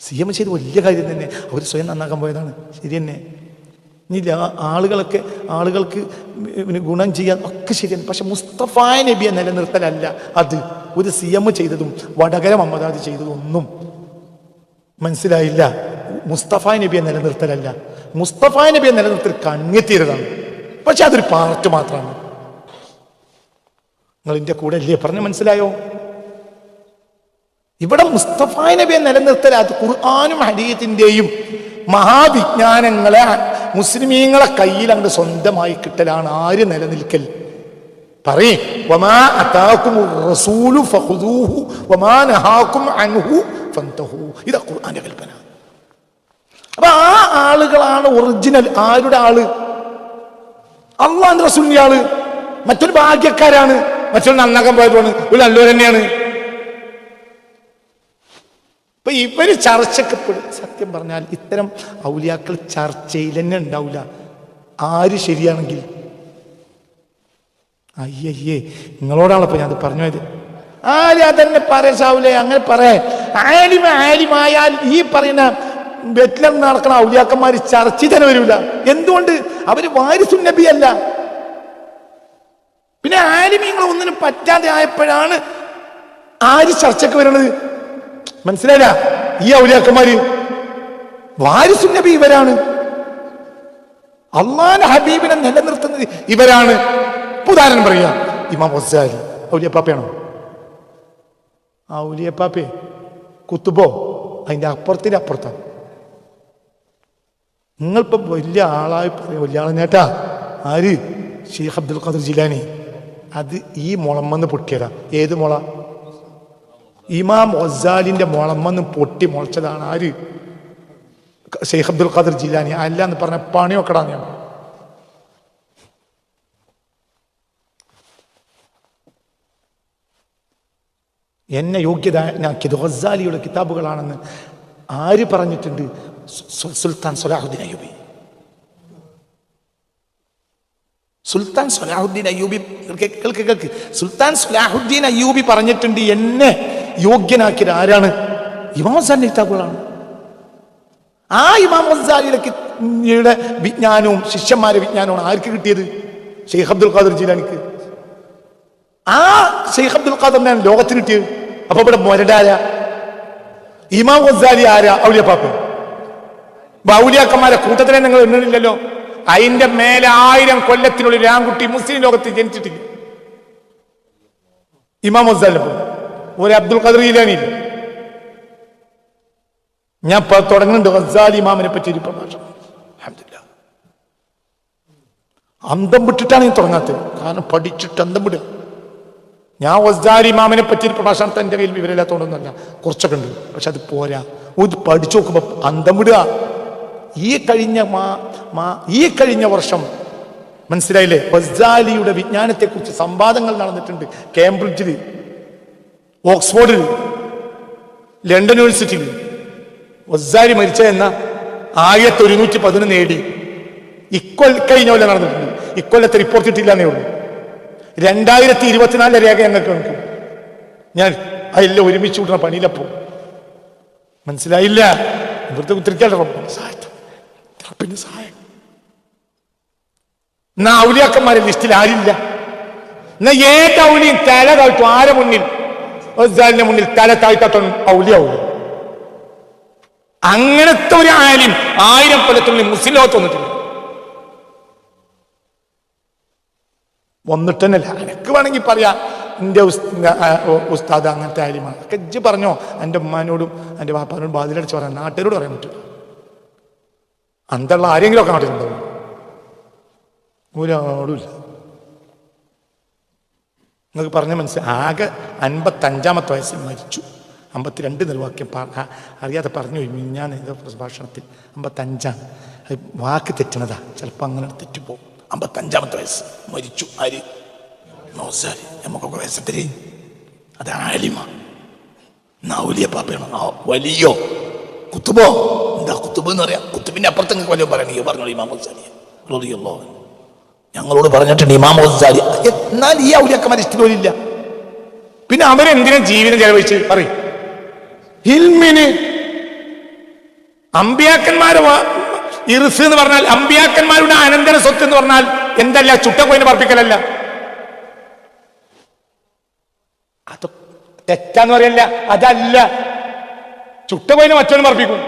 [SPEAKER 2] സി എം ചെയ്ത് വലിയ കാര്യം തന്നെ. അവർ സ്വയം നന്നാക്കാൻ പോയതാണ്. ശരി തന്നെ. ഇനി ആളുകളൊക്കെ ആളുകൾക്ക് ഗുണം ചെയ്യാൻ ഒക്കെ ശരിയാണ് പക്ഷെ മുസ്തഫായ നബിയെ നിലനിർത്തലല്ല അത്. ഒരു സി എം ചെയ്തതും വടകര മമ്മദാദ് ചെയ്തതും ഒന്നും മനസ്സിലായില്ല. മുസ്തഫ നബിയെ നിലനിർത്തലല്ല. മുസ്തഫ നബിയെ നിലനിർത്തൽ കണ്ണെത്തിയതാണ്. പക്ഷെ അതൊരു പാർട്ട് മാത്രമാണ്. നിങ്ങൾ എന്റെ കൂടെ അല്ലേ? പറഞ്ഞ് മനസ്സിലായോ? ഇവിടെ മുസ്തഫ നബിയെ നിലനിർത്തൽ ഖുർആാനും ഹരീത്തിന്റെയും മഹാവിജ്ഞാനങ്ങളെ മുസ്ലിമീങ്ങളെ കയ്യിൽ അങ്ങ് സ്വന്തമായി കിട്ടലാണ് ആര് നിലനിൽക്കൽ? പറയും കൽപ്പന. അപ്പൊ ആ ആളുകളാണ് ഒറിജിനൽ ആരുടെ ആൾ? അള്ളാന്റെ റസൂലിന്റെ ആൾ. മറ്റൊരു ഭാഗ്യക്കാരാണ്. മറ്റൊരു നന്നാക്കാൻ പോയതാണ് ഒരു നല്ലവർ തന്നെയാണ്. ഇപ്പൊ ഇവർ ചർച്ചക്ക് പെടും സത്യം പറഞ്ഞാൽ ഇത്തരം ഔലിയാക്കൾ ചർച്ചയിൽ തന്നെ ഉണ്ടാവില്ല ആര് ശരിയാണെങ്കിൽ? അയ്യയ്യേ നിങ്ങളോടാണ് ഇപ്പൊ ഞാൻ പറഞ്ഞു പോയത്. ആര് അതന്നെ പറയാവൂലേ അങ്ങനെ പറയാ. ആലിമ ആലിമായാൽ ഈ പറയുന്ന വെറ്റിലം നടക്കുന്ന ഔലിയാക്കന്മാർ ചർച്ച തന്നെ വരില്ല എന്തുകൊണ്ട്? അവർ വാരിസുൻ നബി അല്ല പിന്നെ ആലിമീങ്ങൾ ഒന്നിനും പറ്റാതെ ആയപ്പോഴാണ് ആര് ചർച്ചക്ക് വരുന്നത് മനസ്സിലായില്ല? ഈ ഔലിയാക്കന്മാര് വാരിസു നബി ഇവരാണ്. അള്ളാൻ ഹബീബിനെ നിലനിർത്തുന്നത് ഇവരാണ്. ഉദാഹരണം പറയാ. ഇമാം ഹൊസാലി ഔലിയപ്പാപ്പയാണോ? ആ ഔലിയപ്പാപ്പേ കുത്തുബോ അതിന്റെ അപ്പുറത്തിന് അപ്പുറത്താണ് നിങ്ങളിപ്പോ വലിയ ആളായി പറയും വലിയ ആളെ നേട്ടാ. ആര്? ഷെയ്ഖ് അബ്ദുൽ ഖാദർ ജിലാനി. അത് ഈ മുളമെന്ന് പൊട്ടിയതാ. ഏത് മുള? ഇമാം ഒസാലിന്റെ മുളമെന്ന് പൊട്ടി മുളച്ചതാണ്. ആര്? ഷെയ്ഖ് അബ്ദുൽ ഖാദർ ജിലാനി. അല്ല എന്ന് പറഞ്ഞ പണി വെക്കടാന്ന് ഞാൻ. എന്നെ യോഗ്യതയാക്കിയത് ഗസാലിയുടെ കിതാബുകളാണെന്ന് ആര് പറഞ്ഞിട്ടുണ്ട്? സുൽത്താൻ സൊലാഹുദ്ദീൻ അയ്യൂബി. സുൽത്താൻ സുലാഹുദ്ദീൻ അയ്യൂബി കേൾക്ക് കേൾക്ക് സുൽത്താൻ സുലാഹുദ്ദീൻ അയ്യൂബി പറഞ്ഞിട്ടുണ്ട് എന്നെ യോഗ്യനാക്കിയത് ആരാണ്? ഇമാം ഹസാൻ കിതാബുകളാണ് ആ ഇമാം വിജ്ഞാനവും ശിഷ്യന്മാരുടെ വിജ്ഞാനവും ആർക്ക് കിട്ടിയത്? ഷെയ്ഖ് അബ്ദുൽ ഖാദർ ജീലാനിക്ക്. ആ ഷെയ്ഖ് അബ്ദുൽ ഖാദറിനാണ് ലോകത്തിന് കിട്ടിയത്. അപ്പൊ ഇവിടെ മൊരടാര ഇമാം ഗസാലി ആരാ? പാപ്പ് ഔലിയാക്കന്മാരെ കൂട്ടത്തിലെ നിങ്ങൾ എണ്ണില്ലല്ലോ അതിന്റെ മേലെ ആയിരം കൊല്ലത്തിനുള്ളിൽ ആൺകുട്ടി മുസ്ലിം ലോകത്ത് ജനിച്ചിട്ടില്ല ഇമാം ഒരു അബ്ദുൽ ഖാദർ ഞാൻ തുടങ്ങുന്നുണ്ട്. ഗസാലി ഇമാമിനെ പറ്റി ഒരു പ്രഭാഷണം. അന്തം വിട്ടിട്ടാണ് ഞാൻ തുടങ്ങാത്തത്. കാരണം പഠിച്ചിട്ട് അന്തം വിടുക. ഞാൻ വസ്ദാരി ഇമാമിനെ പറ്റി ഒരു പ്രഭാഷണത്തെ എന്റെ കയ്യിൽ വിവരമില്ലാത്തതുകൊണ്ടൊന്നുമല്ല. കുറച്ചൊക്കെ ഉണ്ട്. പക്ഷെ അത് പോരാ. ഇത് പഠിച്ചു നോക്കുമ്പോൾ അന്തം വിടുക. ഈ കഴിഞ്ഞ മാ മാ ഈ കഴിഞ്ഞ വർഷം മനസ്സിലായില്ലേ? ബസ്ജാലിയുടെ വിജ്ഞാനത്തെക്കുറിച്ച് സംവാദങ്ങൾ നടന്നിട്ടുണ്ട് കേംബ്രിഡ്ജിൽ ഓക്സ്ഫോർഡിൽ ലണ്ടൻ യൂണിവേഴ്സിറ്റിയിൽ ബസ്ജാലി മരിച്ച എന്ന ആയിരത്തി ഒരുന്നൂറ്റി പതിനൊന്ന് നേടി. ഇക്കൊൽ കഴിഞ്ഞ കൊല്ലം നടന്നിട്ടുണ്ട്. ഇക്കൊല്ലത്തെ റിപ്പോർട്ട് കിട്ടിയില്ലെന്നേ ഉള്ളൂ. രണ്ടായിരത്തി ഇരുപത്തിനാലിലെ രേഖ ഞങ്ങൾക്ക് ഉണ്ട് ഞാൻ അതെല്ലാം ഒരുമിച്ച് വിടുന്ന പണിയിലപ്പോ. മനസ്സിലായില്ല? ഇവിടുത്തെ ഉത്തരിക്കാൻ റബ്ബിന്റെ റബ്ബിന്റെ സഹായം. എന്നാ ഔലിയാക്കന്മാരെ ലിസ്റ്റിൽ ആരില്ല? എന്നാ ഏത് ഔലിയും തല താഴ്ത്തും? ആരെ മുന്നിൽ? ഒസാലിന്റെ മുന്നിൽ തല താഴ്ത്താത്ത ഔലിയാവും അങ്ങനത്തെ ഒരു ആലിം ആയിരം കൊല്ലത്തിനുള്ളിൽ മുസ്ലിം ലോകത്ത് വന്നിട്ടില്ല. വന്നിട്ടെന്നല്ല എനിക്ക് വേണമെങ്കിൽ പറയാ എന്റെ ഉസ്താദ് അങ്ങനത്തെ ആലിമാണ്. ഒക്കെ പറഞ്ഞോ എന്റെ ഉമ്മാനോടും എന്റെ വാപ്പാനോടും ബാധിലടിച്ച് പറയാം നാട്ടുകാരോട് പറയാൻ പറ്റില്ല. അന്തുള്ള ആരെങ്കിലും ഒക്കെ നാട്ടിലുണ്ടാവും ഒരാളുമില്ല നിങ്ങൾക്ക് പറഞ്ഞ മനസ്സിലായി ആകെ അൻപത്തഞ്ചാമത്തെ വയസ്സിൽ മരിച്ചു. അമ്പത്തിരണ്ട് നിർവാക്യം പറഞ്ഞ അറിയാതെ പറഞ്ഞു ഞാൻ പ്രഭാഷണത്തിൽ അമ്പത്തഞ്ചാണ്. അത് വാക്ക് തെറ്റണതാ. ചിലപ്പോൾ അങ്ങനെ തെറ്റിപ്പോവും
[SPEAKER 1] അമ്പത്തഞ്ചാമത്തെ വയസ്സ്. മരിച്ചു. ആര്? നൗസാരി. നമുക്കൊക്കെ വയസ്സത്തിരി അത് ആലിമ. നൗലിയ പാപ്പയാണ് വലിയോ? കുത്തുബോ? എന്താ കുത്തുബ് എന്ന് പറയാം? കുത്തുബിന്റെ അപ്പുറത്ത് കൊല്ലം പറയണെങ്കിൽ പറഞ്ഞോളൂ ഇമാം അൻഹു. ഞങ്ങളോട് പറഞ്ഞിട്ടുണ്ട് ഇമാം ഹുസാരി എന്നാൽ ഈ ഔലിയക്കന്മാർ ഇഷ്ടമില്ല
[SPEAKER 2] പിന്നെ അവരെന്തിനാ ജീവിതം ചെലവഴിച്ച് പറയും. ഹിൽമിന് ഇറിസ് എന്ന് പറഞ്ഞാൽ അമ്പിയാക്കന്മാരുടെ അനന്തര സ്വത്ത് എന്ന് പറഞ്ഞാൽ എന്തല്ല? ചുട്ടക്കോയിന് പറപ്പിക്കലല്ല. അത് തെറ്റാന്ന് പറയല്ല. അതല്ല. ചുട്ടകോയിന് മറ്റവനും പറപ്പിക്കും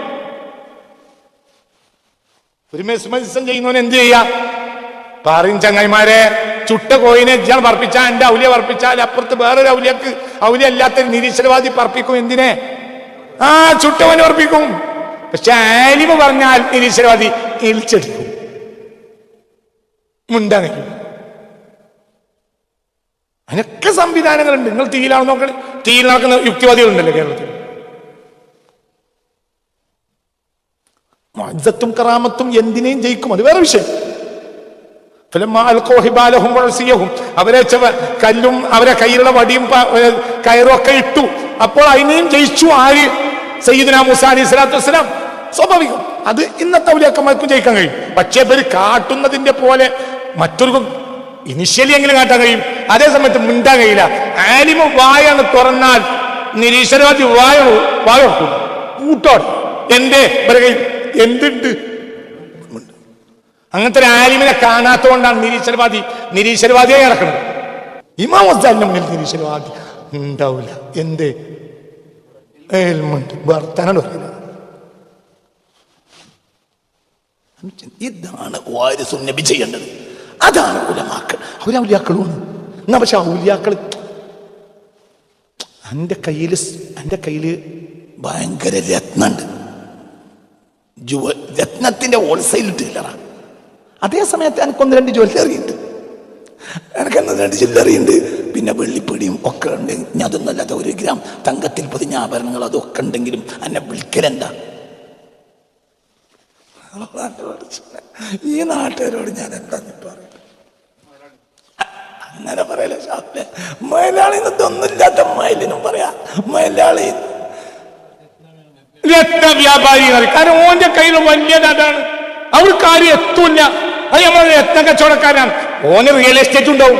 [SPEAKER 2] ഒരു മെസ്മരിസം ചെയ്യുന്നവൻ എന്ത് ചെയ്യാ? പറയും ചങ്ങായിമാരെ ചുട്ട കോയിനെ ഇജ്ജാൻ പറപ്പിച്ചാൽ എന്റെ ഔലിയ പറപ്പിച്ചാൽ അപ്പുറത്ത് വേറൊരു ഔലിയക്ക് ഔലിയ അല്ലാത്ത നിരീശ്വരവാദി പറപ്പിക്കും എന്തിനെ? ആ ചുട്ടവന് പറപ്പിക്കും പക്ഷെ ആലിമ പറഞ്ഞാൽ നിരീശ്വരവാദി എലിച്ചെടുക്കും മുണ്ടാ നിൽക്കും അതിനൊക്കെ സംവിധാനങ്ങളുണ്ട്. നിങ്ങൾ തീയിലാണ് നോക്കണേ. തീയിൽ നടക്കുന്ന യുക്തിവാദികളുണ്ടല്ലോ കേരളത്തിൽ. മജ്ജത്തും കറാമത്തും എന്തിനേയും ജയിക്കും? അത് വേറെ വിഷയം. ഫലമാ അൽഖൂ ഹിബാലഹും വഅസിയഹും. അവരെ കല്ലും അവരെ കയ്യിലുള്ള വടിയും കയറും ഒക്കെ ഇട്ടു. അപ്പോൾ അതിനെയും ജയിച്ചു ആര്? സയ്യിദ്ന മൂസ അലി സ്വലാത്തു വസ്സലാം. സ്വാഭാവികം. അത് ഇന്നത്തെ ഔലിയാക്കന്മാർക്കും ജയിക്കാൻ കഴിയും. പക്ഷേ ഇവർ കാട്ടുന്നതിന്റെ പോലെ മറ്റൊരു ഇനിഷ്യലി എങ്കിലും കാട്ടാൻ കഴിയും. അതേ സമയത്ത് മിണ്ടാൻ കഴിയില്ല. ആലിമ വായാണ് തുറന്നാൽ നിരീശ്വരവാദി വായ വായ കൂട്ടോട് എന്റെ ഇവരെ എന്തുണ്ട്? അങ്ങനത്തെ ഒരു ആലിമിനെ കാണാത്തതുകൊണ്ടാണ് നിരീശ്വരവാദി നിരീശ്വരവാദിയായി നടക്കുന്നത്. ഇമാം മുന്നിൽ നിരീശ്വരവാദി ഉണ്ടാവില്ല. എന്ത്? വർത്തനാണ് പറയുന്നത്
[SPEAKER 1] ഇതാണ് വാരിസും നബി ചെയ്യേണ്ടത്. അതാണ് ഉലമാക്കൾ. അവരൗലിയാക്കളുമാണ് എന്നാ പക്ഷെ ഔലിയാക്കൾ എന്റെ കയ്യിൽ എന്റെ കയ്യിൽ ഭയങ്കര രത്നമുണ്ട്. ജുവ ഹോൾസെയിൽ ഡീലറാണ് അതേ സമയത്ത് എനിക്കൊന്ന് രണ്ട് ജ്വല്ലറി ഉണ്ട്. എനിക്കൊന്ന് രണ്ട് ജ്വല്ലറി ഉണ്ട്. പിന്നെ വെള്ളിപ്പൊടിയും ഒക്കെ ഉണ്ട്. ഞാൻ അതൊന്നല്ലാത്ത ഒരു ഗ്രാം തങ്കത്തിൽ പൊതിഞ്ഞ ആഭരണങ്ങൾ അതൊക്കെ ഉണ്ടെങ്കിലും എന്നെ വിളിക്കലെന്താ ഈ നാട്ടുകാരോട് ഞാൻ എന്താ പറയും? അങ്ങനെ പറയല ഷാഫിലെ മലയാളി ഇതൊന്നുമില്ലാത്ത മയിലിനും പറയാ. മലയാളി
[SPEAKER 2] രത്ന വ്യാപാരി കാരണം ഓന്റെ കയ്യിൽ വലിയത് അതാണ്. അവർക്ക് ആരും എത്തൂല്ല. അത് നമ്മൾ രത്ന കച്ചവടക്കാരാണ്. ഓന് റിയൽ എസ്റ്റേറ്റ് ഉണ്ടാവും.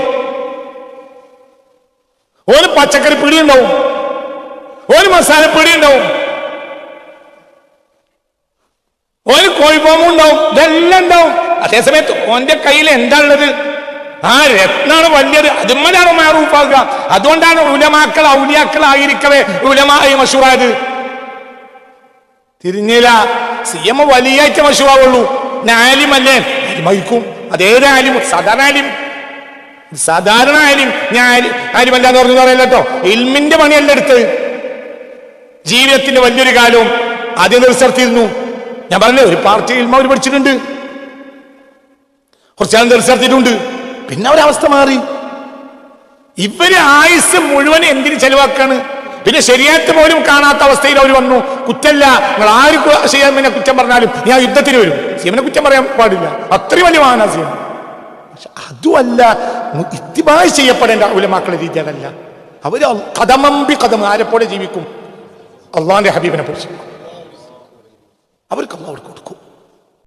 [SPEAKER 2] ഓന് പച്ചക്കറി പിടി ഉണ്ടാവും. ഓന് മസാല പിടി ഉണ്ടാവും. ഓന് കോഴിഫാമും ഉണ്ടാവും. ഇതെല്ലാം ഉണ്ടാവും. അതേസമയത്ത് ഓന്റെ കയ്യിൽ എന്താ ഉള്ളത്? ആ രത്നാണ് വലിയത്. അതുമ്മലാണ് മാറൂപ്പാക്കുക അതുകൊണ്ടാണ് ഉലമാക്കൾ ഔലിയാക്കളായിരിക്കവേ ഉലമായി മഷൂറായത്. തിരിഞ്ഞില്ല. സി എം വലിയായിട്ട് മഷുവാവുള്ളൂ ആലിമല്ലേ ആലിമായിരിക്കും അതേത് ആലിം സാധാരണ ആലിം. സാധാരണ ആലിം. ഞാൻ ആലിമല്ല ആലിമല്ലാന്ന് പറഞ്ഞു പറയല്ലോ കേട്ടോ ഇൽമിന്റെ പണിയല്ല എടുത്ത്. ജീവിതത്തിന്റെ വലിയൊരു കാലവും ആദ്യം നിർസർത്തിയിരുന്നു ഞാൻ പറഞ്ഞു ഒരു പാർട്ടി ഇൽമ അവർ പഠിച്ചിട്ടുണ്ട്. കുറച്ചാൾ നിർസർത്തിയിട്ടുണ്ട് പിന്നെ അവരവസ്ഥ മാറി. ഇവർ ആയുസ് മുഴുവൻ എന്തിന് ചെലവാക്കാണ്? പിന്നെ ശരിയായിട്ട് പോലും കാണാത്ത അവസ്ഥയിൽ അവർ വന്നു. കുറ്റല്ല. നിങ്ങൾ ആര് കു- കുറ്റം പറഞ്ഞാലും ഞാൻ യുദ്ധത്തിന് വരും. സീമനെ കുറ്റം പറയാൻ പാടില്ല. അത്രയും വലിയ മഹാനാ സീമ പക്ഷെ അതുമല്ല ഇത്തിമായി ചെയ്യപ്പെടേണ്ട ഉലമാക്കളെ രീതി അതല്ല അവർ കഥമമ്പി കഥം ആരെപ്പോലെ ജീവിക്കും. അള്ളാന്റെ ഹബീബിനെ കുറിച്ച് അവർക്ക് അള്ളാഹ് കൊടുക്കും.